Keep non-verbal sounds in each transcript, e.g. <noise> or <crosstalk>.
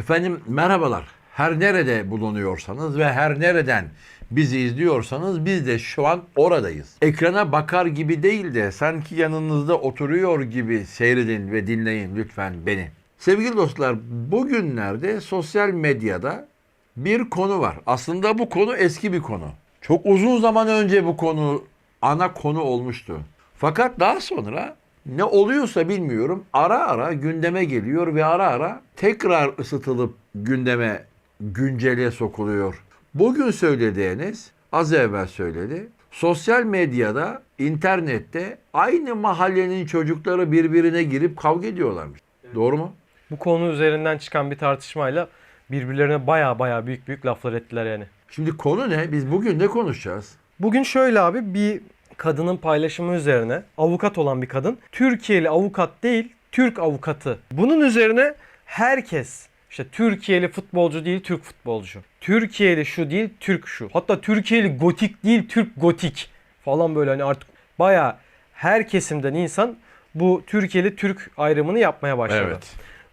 Efendim merhabalar. Her nerede bulunuyorsanız ve her nereden bizi izliyorsanız biz de şu an oradayız. Ekrana bakar gibi değil de sanki yanınızda oturuyor gibi seyredin ve dinleyin lütfen beni. Sevgili dostlar bugünlerde sosyal medyada bir konu var. Aslında bu konu eski bir konu. Çok uzun zaman önce bu konu ana konu olmuştu. Fakat daha sonra ne oluyorsa bilmiyorum ara ara gündeme geliyor ve ara ara tekrar ısıtılıp gündeme güncele sokuluyor. Bugün söylediğiniz az evvel söyledi. Sosyal medyada, internette aynı mahallenin çocukları birbirine girip kavga ediyorlarmış. Doğru mu? Bu konu üzerinden çıkan bir tartışmayla birbirlerine baya baya büyük büyük laflar ettiler yani. Şimdi konu ne? Biz bugün ne konuşacağız? Bugün şöyle abi bir kadının paylaşımı üzerine avukat olan bir kadın Türkiye'li avukat değil Türk avukatı. Bunun üzerine herkes işte Türkiye'li futbolcu değil Türk futbolcu. Türkiye'li şu değil Türk şu. Hatta Türkiye'li gotik değil Türk gotik falan böyle hani artık baya her kesimden insan bu Türkiye'li Türk ayrımını yapmaya başladı.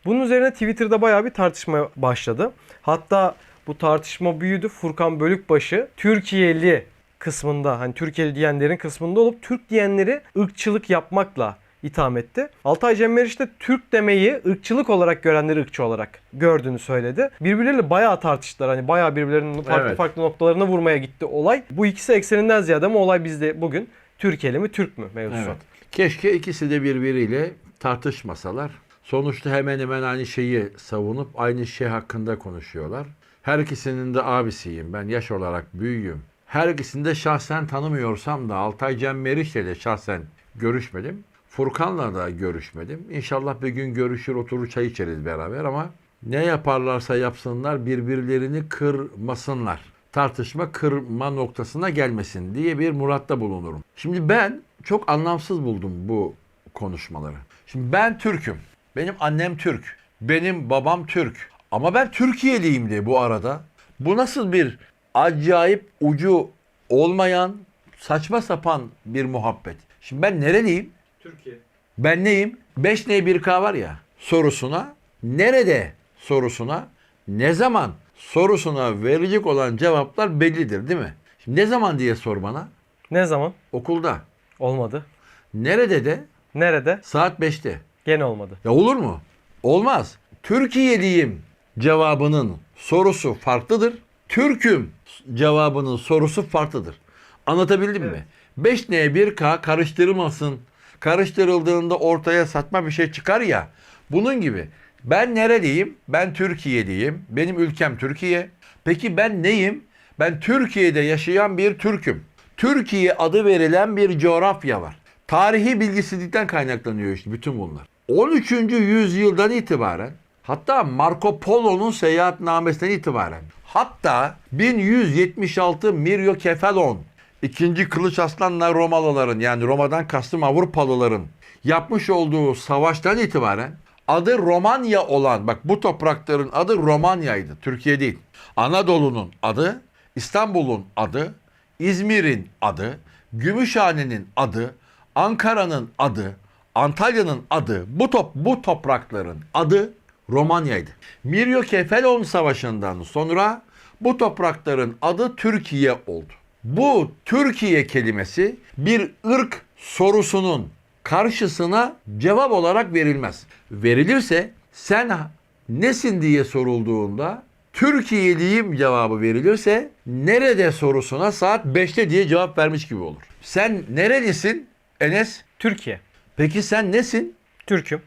Bunun üzerine Twitter'da bayağı bir tartışma başladı. Hatta bu tartışma büyüdü. Furkan Bölükbaşı Türkiye'li kısmında hani Türkiye'li diyenlerin kısmında olup Türk diyenleri ırkçılık yapmakla itham etti. Altay Cemmeriş de Türk demeyi ırkçılık olarak görenleri ırkçı olarak gördüğünü söyledi. Birbirleriyle bayağı tartıştılar. Hani bayağı birbirlerinin farklı Evet. farklı noktalarına vurmaya gitti olay. Bu ikisi ekseninden ziyade ama olay bizde bugün Türkiye'li mi Türk mü mevzusu. Evet. Keşke ikisi de birbiriyle tartışmasalar. Sonuçta hemen hemen aynı şeyi savunup aynı şey hakkında konuşuyorlar. Her ikisinin de abisiyim. Ben yaş olarak büyüğüm. Her ikisini de şahsen tanımıyorsam da Altay Cem Meriç'le de şahsen görüşmedim. Furkan'la da görüşmedim. İnşallah bir gün görüşür oturur çay içeriz beraber ama ne yaparlarsa yapsınlar birbirlerini kırmasınlar. Tartışma kırma noktasına gelmesin diye bir muratta bulunurum. Şimdi ben çok anlamsız buldum bu konuşmaları. Şimdi ben Türk'üm. Benim annem Türk. Benim babam Türk. Ama ben Türkiye'liyim de bu arada. Bu nasıl bir acayip ucu olmayan saçma sapan bir muhabbet. Şimdi ben nereliyim? Türkiye. Ben neyim? 5 ne 1 K var ya sorusuna nerede sorusuna ne zaman sorusuna verecek olan cevaplar bellidir değil mi? Şimdi ne zaman diye sor bana. Ne zaman? Okulda. Olmadı. Nerede de? Nerede? Saat 5'te. Gene olmadı. Ya olur mu? Olmaz. Türkiye'liyim cevabının sorusu farklıdır. Türk'üm cevabının sorusu farklıdır. Anlatabildim mi? 5N 1K karıştırılmasın. Karıştırıldığında ortaya saçma bir şey çıkar ya. Bunun gibi. Ben nereliyim? Ben Türkiye'liyim. Benim ülkem Türkiye. Peki ben neyim? Ben Türkiye'de yaşayan bir Türk'üm. Türkiye adı verilen bir coğrafya var. Tarihi bilgisizlikten kaynaklanıyor işte bütün bunlar. 13. yüzyıldan itibaren hatta Marco Polo'nun seyahatnamesinden itibaren hatta 1176 Miryo Kefalon ikinci Kılıç Aslan'la Romalıların yani Roma'dan kastım Avrupalıların yapmış olduğu savaştan itibaren adı Romanya olan bak bu toprakların adı Romanya'ydı Türkiye değil. Anadolu'nun adı İstanbul'un adı İzmir'in adı Gümüşhane'nin adı Ankara'nın adı Antalya'nın adı bu top bu toprakların adı Romanya'ydı. Miryo Kefalon Savaşı'ndan sonra bu toprakların adı Türkiye oldu. Bu Türkiye kelimesi bir ırk sorusunun karşısına cevap olarak verilmez. Verilirse sen nesin diye sorulduğunda Türkiye'liyim cevabı verilirse nerede sorusuna saat 5'te diye cevap vermiş gibi olur. Sen nerelisin Enes? Türkiye. Peki sen nesin? Türk'üm.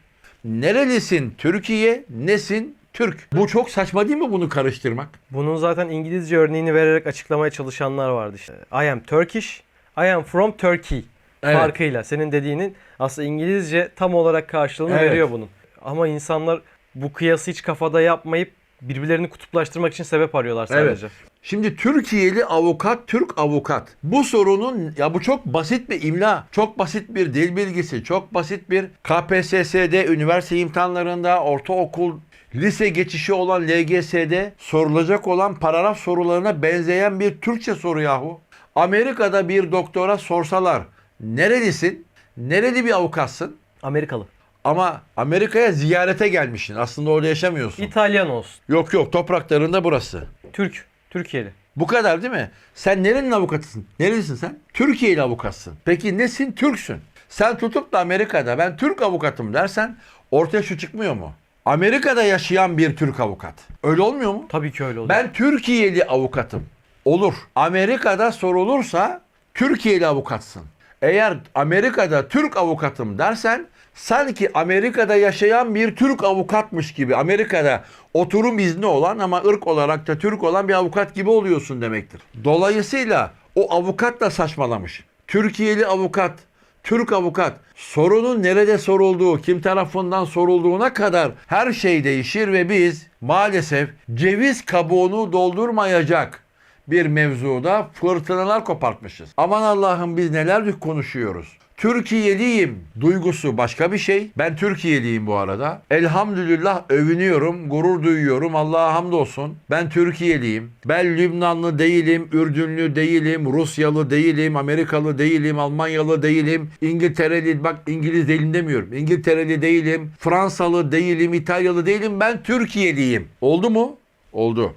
Nerelisin Türkiye, nesin Türk? Bu çok saçma değil mi bunu karıştırmak? Bunun zaten İngilizce örneğini vererek açıklamaya çalışanlar vardı işte. I am Turkish, I am from Turkey Evet. farkıyla. Senin dediğinin aslında İngilizce tam olarak karşılığını Evet. veriyor bunun. Ama insanlar bu kıyası hiç kafada yapmayıp birbirlerini kutuplaştırmak için sebep arıyorlar sadece. Şimdi Türkiye'li avukat, Türk avukat. Bu sorunun ya bu çok basit bir imla, çok basit bir dil bilgisi, çok basit bir KPSS'de, üniversite imtihanlarında, ortaokul, lise geçişi olan LGS'de sorulacak olan paragraf sorularına benzeyen bir Türkçe soru yahu. Amerika'da bir doktora sorsalar nerelisin, nereli bir avukatsın? Amerikalı. Ama Amerika'ya ziyarete gelmişsin. Aslında orada yaşamıyorsun. İtalyan olsun. Yok yok topraklarında burası. Türk. Türkiye'li. Bu kadar değil mi? Sen nerenin avukatısın? Nerelisin sen? Türkiye'li avukatsın. Peki nesin? Türksün. Sen tutup da Amerika'da ben Türk avukatım dersen ortaya şu çıkmıyor mu? Amerika'da yaşayan bir Türk avukat. Öyle olmuyor mu? Tabii ki öyle oluyor. Ben Türkiye'li avukatım. Olur. Amerika'da sorulursa Türkiye'li avukatsın. Eğer Amerika'da Türk avukatım dersen sanki Amerika'da yaşayan bir Türk avukatmış gibi Amerika'da oturum izni olan ama ırk olarak da Türk olan bir avukat gibi oluyorsun demektir. Dolayısıyla o avukat da saçmalamış. Türkiye'li avukat, Türk avukat sorunun nerede sorulduğu, kim tarafından sorulduğuna kadar her şey değişir ve biz maalesef ceviz kabuğunu doldurmayacak bir mevzuda fırtınalar kopartmışız. Aman Allah'ım biz neler konuşuyoruz. Türkiye'liyim duygusu başka bir şey. Ben Türkiye'liyim bu arada. Elhamdülillah övünüyorum, gurur duyuyorum. Allah'a hamdolsun. Ben Türkiye'liyim. Ben Lübnanlı değilim, Ürdünlü değilim, Rusyalı değilim, Amerikalı değilim, Almanyalı değilim, İngiltereli, bak İngiliz değilim demiyorum. İngiltereli değilim, Fransalı değilim, İtalyalı değilim. Ben Türkiye'liyim. Oldu mu? Oldu.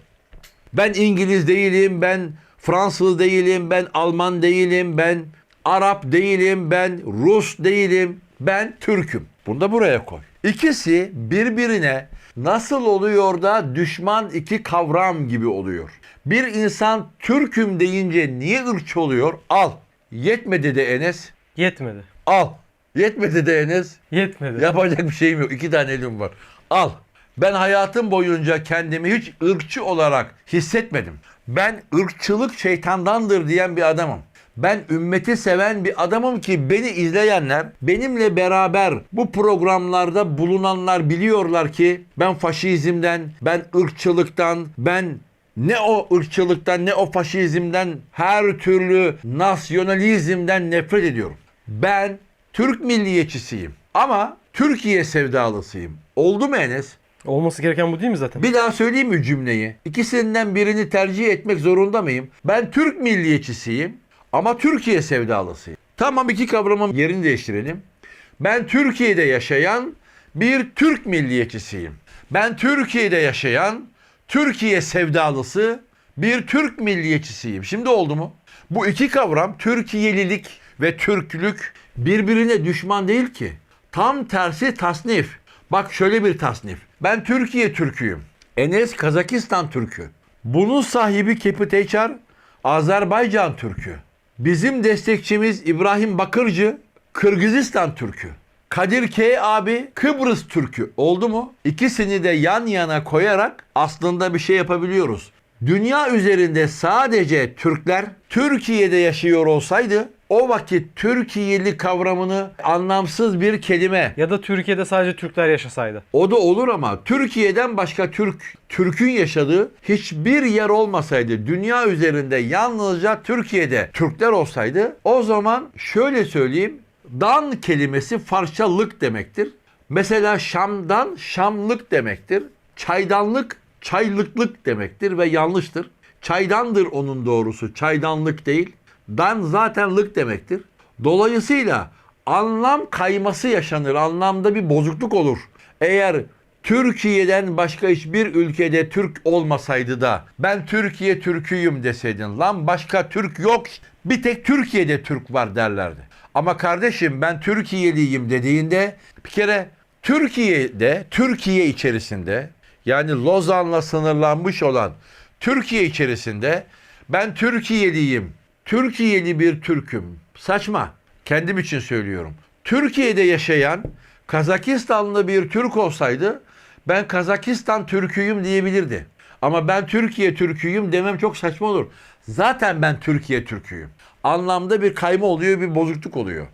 Ben İngiliz değilim, ben Fransız değilim, ben Alman değilim, ben Arap değilim, ben Rus değilim, ben Türk'üm. Bunu da buraya koy. İkisi birbirine nasıl oluyor da düşman iki kavram gibi oluyor. Bir insan Türk'üm deyince niye ırkçı oluyor? Al. Yetmedi de Enes. Yetmedi. Al. Yetmedi de Enes. Yetmedi. Yapacak bir şeyim yok. İki tane elim var. Al. Ben hayatım boyunca kendimi hiç ırkçı olarak hissetmedim. Ben ırkçılık şeytandandır diyen bir adamım. Ben ümmeti seven bir adamım ki beni izleyenler, benimle beraber bu programlarda bulunanlar biliyorlar ki ben faşizmden, ben ırkçılıktan, ben ne o ırkçılıktan ne o faşizmden her türlü nasyonalizmden nefret ediyorum. Ben Türk milliyetçisiyim ama Türkiye sevdalısıyım. Oldu mu Enes? Olması gereken bu değil mi zaten? Bir daha söyleyeyim mi cümleyi? İkisinden birini tercih etmek zorunda mıyım? Ben Türk milliyetçisiyim ama Türkiye sevdalısıyım. Tamam iki kavramın yerini değiştirelim. Ben Türkiye'de yaşayan bir Türk milliyetçisiyim. Ben Türkiye'de yaşayan Türkiye sevdalısı bir Türk milliyetçisiyim. Şimdi oldu mu? Bu iki kavram Türkiyelilik ve Türklük birbirine düşman değil ki. Tam tersi tasnif. Bak şöyle bir tasnif. Ben Türkiye Türküyüm. Enes Kazakistan Türkü. Bunun sahibi Kepi Teçar Azerbaycan Türkü. Bizim destekçimiz İbrahim Bakırcı Kırgızistan Türkü. Kadir K abi Kıbrıs Türkü oldu mu? İkisini de yan yana koyarak aslında bir şey yapabiliyoruz. Dünya üzerinde sadece Türkler Türkiye'de yaşıyor olsaydı o vakit Türkiye'li kavramını anlamsız bir kelime Ya da Türkiye'de sadece Türkler yaşasaydı. o da olur ama Türkiye'den başka Türk, Türk'ün yaşadığı hiçbir yer olmasaydı, dünya üzerinde yalnızca Türkiye'de Türkler olsaydı, o zaman şöyle söyleyeyim, dan kelimesi Farsçalık demektir. Mesela Şam'dan Şamlık demektir. Çaydanlık çaylıklık demektir ve yanlıştır. Çaydandır onun doğrusu, çaydanlık değil. Dan zaten lık demektir. Dolayısıyla anlam kayması yaşanır, anlamda bir bozukluk olur. Eğer Türkiye'den başka hiçbir ülkede Türk olmasaydı da ben Türkiye Türküyüm deseydin lan başka Türk yok bir tek Türkiye'de Türk var derlerdi. Ama kardeşim ben Türkiye'liyim dediğinde bir kere Türkiye'de Türkiye içerisinde yani Lozan'la sınırlanmış olan Türkiye içerisinde ben Türkiye'liyim. Türkiye'li bir Türk'üm. Saçma. Kendim için söylüyorum. Türkiye'de yaşayan Kazakistanlı bir Türk olsaydı ben Kazakistan Türküyüm diyebilirdi. Ama ben Türkiye Türküyüm demem çok saçma olur. Zaten ben Türkiye Türküyüm. Anlamda bir kayma oluyor, bir bozukluk oluyor.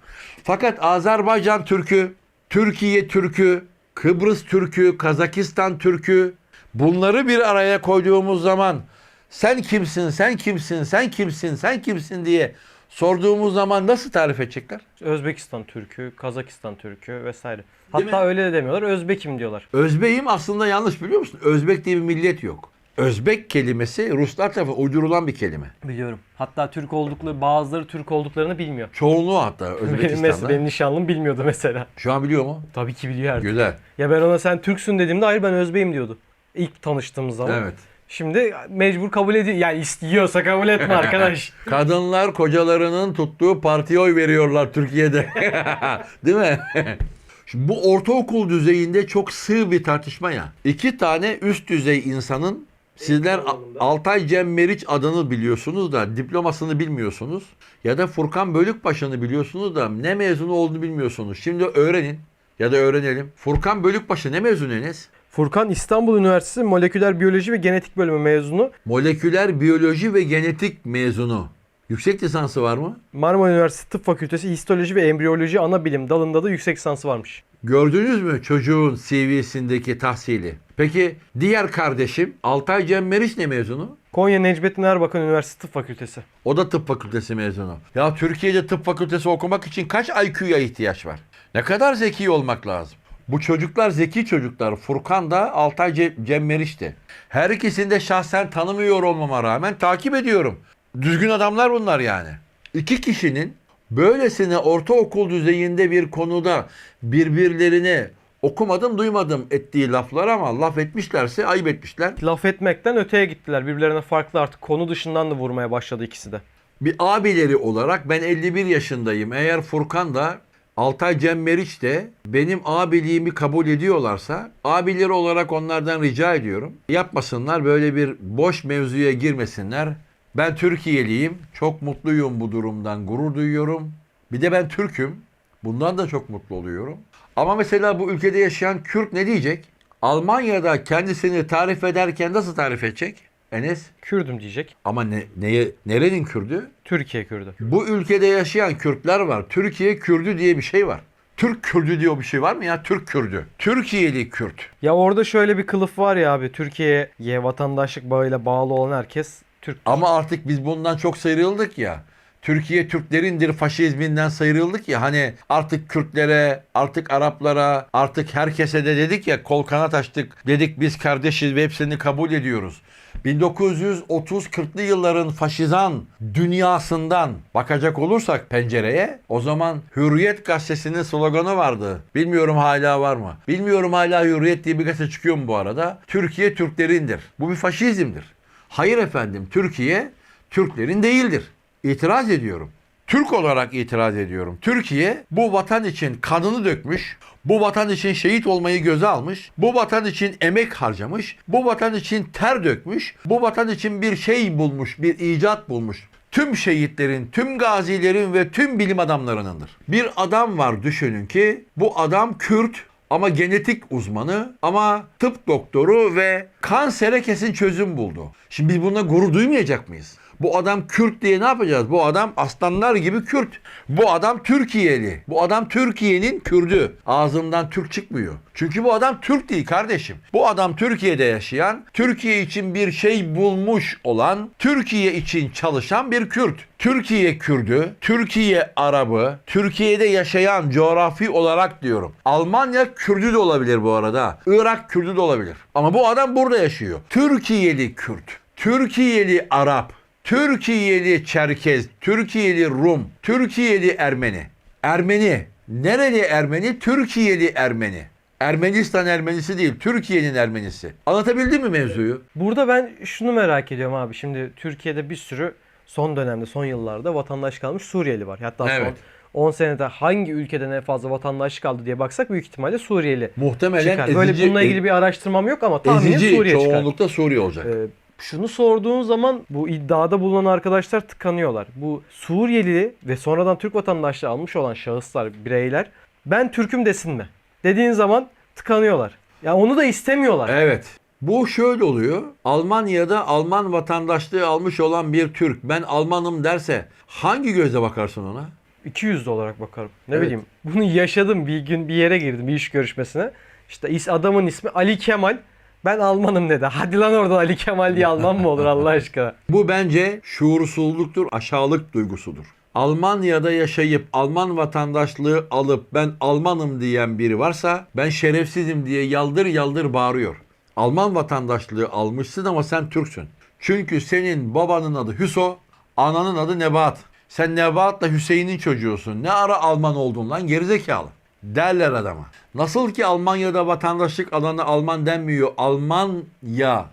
Fakat Azerbaycan Türkü, Türkiye Türkü, Kıbrıs Türkü, Kazakistan Türkü bunları bir araya koyduğumuz zaman sen kimsin, sen kimsin, sen kimsin, sen kimsin diye sorduğumuz zaman nasıl tarif edecekler? Özbekistan Türkü, Kazakistan Türkü vesaire. Hatta mi? öyle de demiyorlar. Özbekim diyorlar. Özbeyim aslında yanlış biliyor musun? Özbek diye bir millet yok. Özbek kelimesi Ruslar tarafından uydurulan bir kelime. Biliyorum. Hatta Türk oldukları bazıları Türk olduklarını bilmiyor. Çoğunluğu hatta <laughs> Benim, Özbekistan'da. benim nişanlım bilmiyordu mesela. Şu an biliyor mu? Tabii ki biliyor artık. Güzel. Ya ben ona sen Türksün dediğimde hayır ben Özbeyim diyordu. İlk tanıştığımız zaman. Evet. Şimdi mecbur kabul ediyor. Yani istiyorsa kabul etme arkadaş. <laughs> Kadınlar kocalarının tuttuğu partiye oy veriyorlar Türkiye'de. <laughs> Değil mi? <laughs> Şimdi bu ortaokul düzeyinde çok sığ bir tartışma ya. İki tane üst düzey insanın sizler. Altay Cem Meriç adını biliyorsunuz da diplomasını bilmiyorsunuz. Ya da Furkan Bölükbaşı'nı biliyorsunuz da ne mezunu olduğunu bilmiyorsunuz. Şimdi öğrenin ya da öğrenelim. Furkan Bölükbaşı ne mezunu Enes? Furkan İstanbul Üniversitesi Moleküler Biyoloji ve Genetik Bölümü mezunu. Moleküler biyoloji ve genetik mezunu. Yüksek lisansı var mı? Marmara Üniversitesi Tıp Fakültesi Histoloji ve Embriyoloji ana bilim dalında da yüksek lisansı varmış. Gördünüz mü çocuğun CV'sindeki tahsili? Peki diğer kardeşim Altay Cem Meriç ne mezunu? Konya Necmettin Erbakan Üniversitesi Tıp Fakültesi. O da tıp fakültesi mezunu. Ya Türkiye'de tıp fakültesi okumak için kaç IQ'ya ihtiyaç var? Ne kadar zeki olmak lazım? Bu çocuklar zeki çocuklar. Furkan da Altay Ce- Cem Meriç de. Her ikisini de şahsen tanımıyor olmama rağmen takip ediyorum. Düzgün adamlar bunlar yani. İki kişinin böylesine ortaokul düzeyinde bir konuda birbirlerine okumadım duymadım ettiği laflar ama laf etmişlerse ayıp etmişler. Laf etmekten öteye gittiler. Birbirlerine farklı artık konu dışından da vurmaya başladı ikisi de. bir abileri olarak ben 51 yaşındayım. Eğer Furkan da Altay Cem Meriç de benim abiliğimi kabul ediyorlarsa abileri olarak onlardan rica ediyorum. Yapmasınlar böyle bir boş mevzuya girmesinler. Ben Türkiye'liyim. Çok mutluyum bu durumdan. Gurur duyuyorum. Bir de ben Türk'üm. Bundan da çok mutlu oluyorum. Ama mesela bu ülkede yaşayan Kürt ne diyecek? Almanya'da kendisini tarif ederken nasıl tarif edecek? Enes? Kürdüm diyecek. Ama ne, neye, nerenin Kürdü? Türkiye Kürdü. Bu ülkede yaşayan Kürtler var. Türkiye Kürdü diye bir şey var. Türk Kürdü diye bir şey var mı ya? Türk Kürdü. Türkiye'li Kürt. Ya orada şöyle bir kılıf var ya abi. Türkiye'ye vatandaşlık bağıyla bağlı olan herkes Türk. Ama artık biz bundan çok sıyrıldık ya. Türkiye Türklerindir faşizminden sıyrıldık ya hani artık Kürtlere, artık Araplara, artık herkese de dedik ya kol kanat açtık. Dedik biz kardeşiz ve hepsini kabul ediyoruz. 1930-40'lı yılların faşizan dünyasından bakacak olursak pencereye o zaman Hürriyet gazetesinin sloganı vardı. Bilmiyorum hala var mı? Bilmiyorum hala Hürriyet diye bir gazete çıkıyor mu bu arada? Türkiye Türklerindir. Bu bir faşizmdir. Hayır efendim Türkiye Türklerin değildir. İtiraz ediyorum. Türk olarak itiraz ediyorum. Türkiye bu vatan için kanını dökmüş, bu vatan için şehit olmayı göze almış, bu vatan için emek harcamış, bu vatan için ter dökmüş, bu vatan için bir şey bulmuş, bir icat bulmuş. Tüm şehitlerin, tüm gazilerin ve tüm bilim adamlarınındır. Bir adam var düşünün ki bu adam Kürt ama genetik uzmanı ama tıp doktoru ve kansere kesin çözüm buldu. Şimdi biz buna gurur duymayacak mıyız? Bu adam Kürt diye ne yapacağız? Bu adam aslanlar gibi Kürt. Bu adam Türkiye'li. Bu adam Türkiye'nin Kürdü. Ağzımdan Türk çıkmıyor. Çünkü bu adam Türk değil kardeşim. Bu adam Türkiye'de yaşayan, Türkiye için bir şey bulmuş olan, Türkiye için çalışan bir Kürt. Türkiye Kürdü, Türkiye Arabı, Türkiye'de yaşayan coğrafi olarak diyorum. Almanya Kürdü de olabilir bu arada. Irak Kürdü de olabilir. Ama bu adam burada yaşıyor. Türkiye'li Kürt, Türkiye'li Arap, Türkiye'li Çerkez, Türkiye'li Rum, Türkiye'li Ermeni. Ermeni. Nereli Ermeni? Türkiye'li Ermeni. Ermenistan Ermenisi değil, Türkiye'nin Ermenisi. Anlatabildim mi mevzuyu? Burada ben şunu merak ediyorum abi. Şimdi Türkiye'de bir sürü son dönemde, son yıllarda vatandaş kalmış Suriyeli var. Hatta Evet. son 10 senede hangi ülkede ne fazla vatandaşlık aldı diye baksak büyük ihtimalle Suriyeli Muhtemelen çıkar. Böyle ezici, bununla ilgili bir araştırmam yok ama tahminim ezici Suriye çıkar. çoğunlukta Suriye olacak. Ee, şunu sorduğun zaman bu iddiada bulunan arkadaşlar tıkanıyorlar. Bu Suriyeli ve sonradan Türk vatandaşlığı almış olan şahıslar, bireyler ben Türk'üm desin mi? Dediğin zaman tıkanıyorlar. Ya onu da istemiyorlar. Evet. Bu şöyle oluyor. Almanya'da Alman vatandaşlığı almış olan bir Türk ben Almanım derse hangi gözle bakarsın ona? 200 olarak bakarım. Ne Evet. bileyim. <laughs> Bunu yaşadım bir gün bir yere girdim bir iş görüşmesine. İşte is- adamın ismi Ali Kemal. Ben Almanım dedi. Hadi lan oradan Ali Kemal diye Alman mı olur Allah aşkına? <laughs> Bu bence şuursuzluktur, aşağılık duygusudur. Almanya'da yaşayıp Alman vatandaşlığı alıp ben Almanım diyen biri varsa ben şerefsizim diye yaldır yaldır bağırıyor. Alman vatandaşlığı almışsın ama sen Türksün. Çünkü senin babanın adı Hüso, ananın adı Nebat. Sen Nebat'la Hüseyin'in çocuğusun. Ne ara Alman oldun lan gerizekalı. Derler adama. Nasıl ki Almanya'da vatandaşlık alanı Alman denmiyor. Almanya,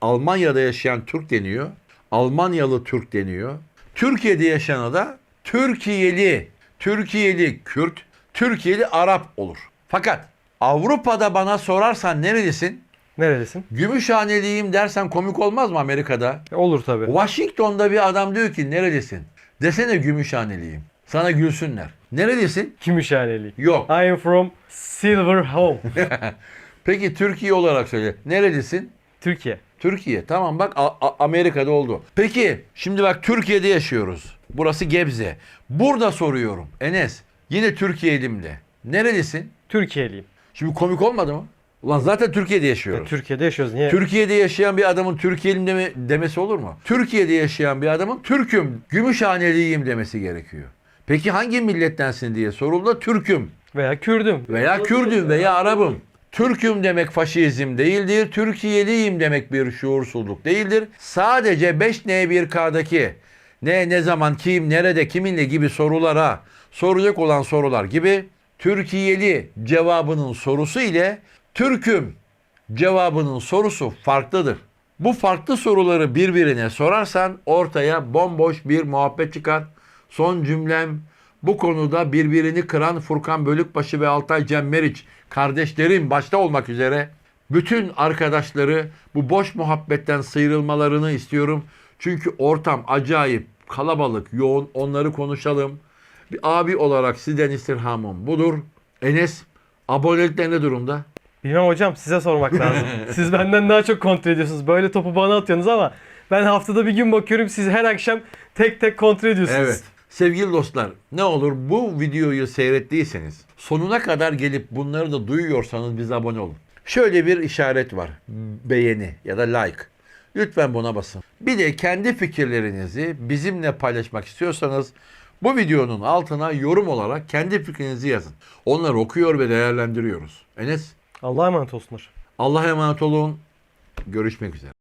Almanya'da yaşayan Türk deniyor. Almanyalı Türk deniyor. Türkiye'de yaşayana da Türkiye'li, Türkiye'li Kürt, Türkiye'li Arap olur. Fakat Avrupa'da bana sorarsan nerelisin? Nerelisin? Gümüşhaneliyim dersen komik olmaz mı Amerika'da? E, Olur tabii. Washington'da bir adam diyor ki nerelisin? Desene Gümüşhaneliyim. Sana gülsünler. Nerelisin? Gümüşhaneli. Yok. I am from Silver Home. <laughs> Peki Türkiye olarak söyle. Nerelisin? Türkiye. Türkiye. Tamam bak A- A- Amerika'da oldu. Peki şimdi bak Türkiye'de yaşıyoruz. Burası Gebze. Burada soruyorum. Enes yine Türkiye'lim de. Nerelisin? Türkiye'liyim. Şimdi komik olmadı mı? Ulan zaten Türkiye'de Ya, yaşıyoruz. Türkiye'de yaşıyoruz. Niye? Türkiye'de yaşayan bir adamın Türkiye'lim deme, demesi olur mu? Türkiye'de yaşayan bir adamın Türk'üm, Gümüşhaneliyim demesi gerekiyor. Peki hangi millettensin diye sorulda Türk'üm Veya Kürdüm. veya Kürdüm veya Arap'ım. Türk'üm demek faşizm değildir. Türkiye'liyim demek bir şuursuzluk değildir. Sadece 5N1K'daki ne, ne zaman, kim, nerede, kiminle gibi sorulara soracak olan sorular gibi Türkiye'li cevabının sorusu ile Türk'üm cevabının sorusu farklıdır. Bu farklı soruları birbirine sorarsan ortaya bomboş bir muhabbet çıkar. Son cümlem bu konuda birbirini kıran Furkan Bölükbaşı ve Altay Cem Meriç kardeşlerim başta olmak üzere bütün arkadaşları bu boş muhabbetten sıyrılmalarını istiyorum. Çünkü ortam acayip kalabalık, yoğun. Onları konuşalım. Bir abi olarak sizden istirhamım budur. Enes abonelikler ne durumda? Bilmem hocam size sormak <laughs> lazım. Siz benden daha çok kontrol ediyorsunuz. Böyle topu bana atıyorsunuz ama ben haftada bir gün bakıyorum siz her akşam tek tek kontrol ediyorsunuz. Evet. Sevgili dostlar ne olur bu videoyu seyrettiyseniz sonuna kadar gelip bunları da duyuyorsanız bize abone olun. Şöyle bir işaret var. Beğeni ya da like. Lütfen buna basın. Bir de kendi fikirlerinizi bizimle paylaşmak istiyorsanız bu videonun altına yorum olarak kendi fikrinizi yazın. Onları okuyor ve değerlendiriyoruz. Enes Allah'a emanet olsunlar. Allah'a emanet olun. Görüşmek üzere.